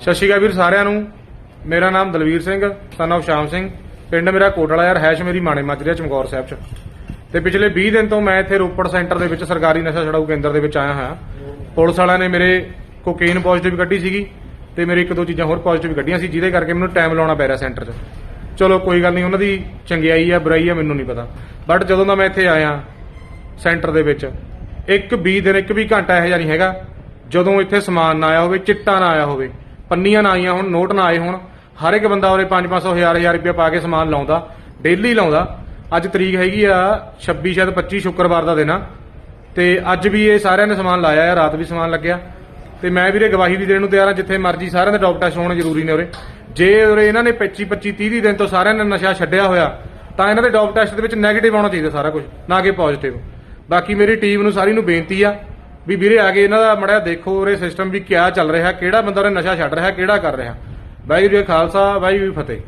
ਸਤਿ ਸ਼੍ਰੀ ਅਕਾਲ ਵੀਰ ਸਾਰਿਆਂ ਨੂੰ। ਮੇਰਾ ਨਾਮ ਦਲਵੀਰ ਸਿੰਘ, son of ਸ਼ਾਮ ਸਿੰਘ। ਪਿੰਡ ਮੇਰਾ ਕੋਟਲਾ ਯਾਰ, ਹੈਸ਼ ਮੇਰੀ ਮਾਣੇ ਮਾਜਰੀਆ ਚਮਕੌਰ ਸਾਹਿਬ ਚ। ਤੇ ਪਿਛਲੇ 20 ਦਿਨ ਤੋਂ ਮੈਂ ਇੱਥੇ ਰੋਪੜ ਸੈਂਟਰ ਦੇ ਵਿੱਚ ਸਰਕਾਰੀ ਨਸ਼ਾ ਛਡਾਊ ਕੇਂਦਰ ਦੇ ਵਿੱਚ ਆਇਆ ਹਾਂ ਪੁਲਿਸ ਵਾਲਿਆਂ ਨੇ ਮੇਰੇ ਕੋਕੇਨ ਪੋਜ਼ਿਟਿਵ ਕੱਢੀ ਸੀਗੀ ਤੇ ਮੇਰੇ ਇੱਕ ਦੋ ਚੀਜ਼ਾਂ ਹੋਰ ਪੋਜ਼ਿਟਿਵ ਕੱਢੀਆਂ ਸੀ, ਜਿਹਦੇ ਕਰਕੇ ਮੈਨੂੰ ਟਾਈਮ ਲਾਉਣਾ ਪੈ ਰਿਹਾ ਸੈਂਟਰ 'ਚ। ਚਲੋ, ਕੋਈ ਗੱਲ ਨਹੀਂ, ਉਹਨਾਂ ਦੀ ਚੰਗਿਆਈ ਆ, ਬੁਰਾਈ ਆ, ਮੈਨੂੰ ਨਹੀਂ ਪਤਾ। ਬਟ ਜਦੋਂ ਦਾ ਮੈਂ ਇੱਥੇ ਆਇਆ ਸੈਂਟਰ ਦੇ ਵਿੱਚ, ਇੱਕ 20 ਦਿਨ, ਇੱਕ ਵੀ ਘੰਟਾ ਇਹੋ ਜਿਹਾ ਨਹੀਂ ਹੈਗਾ। ਜਦੋਂ ਇੱਥੇ ਸਮਾਨ ਨਾ ਆਇਆ ਹੋਵੇ, ਚਿੱਟਾ ਨਾ ਆਇਆ ਹੋਵੇ ਪੰਨੀਆਂ ਨਾ ਆਈਆਂ ਹੁਣ, ਨੋਟ ਨਾ ਆਏ ਹੋਣ। ਹਰ ਇੱਕ ਬੰਦਾ ਉਹਦੇ 5-500 1000 1000 ਰੁਪਏ ਪਾ ਕੇ ਸਮਾਨ ਲਾਉਂਦਾ ਡੇਲੀ ਲਾਉਂਦਾ। ਅੱਜ ਤਰੀਕ ਹੈਗੀ ਆ 26 ਸ਼ਾਇਦ 25 ਸ਼ੁੱਕਰਵਾਰ ਦਾ ਦਿਨ ਆ। ਤੇ ਅੱਜ ਵੀ ਇਹ ਸਾਰਿਆਂ ਨੇ ਸਮਾਨ ਲਾਇਆ ਆ, ਰਾਤ ਵੀ ਸਮਾਨ ਲੱਗਿਆ। ਤੇ ਮੈਂ ਵੀਰੇ ਗਵਾਹੀ ਵੀ ਦੇਣ ਨੂੰ ਤਿਆਰ ਆ, ਜਿੱਥੇ ਮਰਜ਼ੀ ਸਾਰਿਆਂ ਦੇ ਡਾਕਟਰ ਟੈਸਟ ਹੋਣੇ ਜ਼ਰੂਰੀ ਨੇ ਉਰੇ। ਜੇ ਉਰੇ ਇਹਨਾਂ ਨੇ 25 25 30 ਦਿਨ ਤੋਂ ਸਾਰਿਆਂ ਨੇ ਨਸ਼ਾ ਛੱਡਿਆ ਹੋਇਆ, ਤਾਂ ਇਹਨਾਂ ਦੇ ਡਾਕਟਰ ਟੈਸਟ ਦੇ ਵਿੱਚ ਨੈਗੇਟਿਵ ਆਉਣਾ ਚਾਹੀਦਾ ਸਾਰਾ ਕੁਝ ਨਾ ਕਿ ਪੋਜ਼ਿਟਿਵ ਬਾਕੀ ਮੇਰੀ ਟੀਮ ਨੂੰ ਸਾਰੀ ਨੂੰ ਬੇਨਤੀ ਆ ਵੀ ਵੀਰੇ ਆ ਕੇ ਇਹਨਾਂ ਦਾ ਮੜਿਆ ਦੇਖੋ ਉਰੇ ਸਿਸਟਮ ਵੀ ਕਿਆ ਚੱਲ ਰਿਹਾ, ਕਿਹੜਾ ਬੰਦਾ ਉਰੇ ਨਸ਼ਾ ਛੱਡ ਰਿਹਾ, ਕਿਹੜਾ ਕਰ ਰਿਹਾ। ਵਾਹਿਗੁਰੂ ਜੀ ਕਾ ਖਾਲਸਾ, ਵਾਹਿਗੁਰੂ ਜੀ ਫਤਿਹ।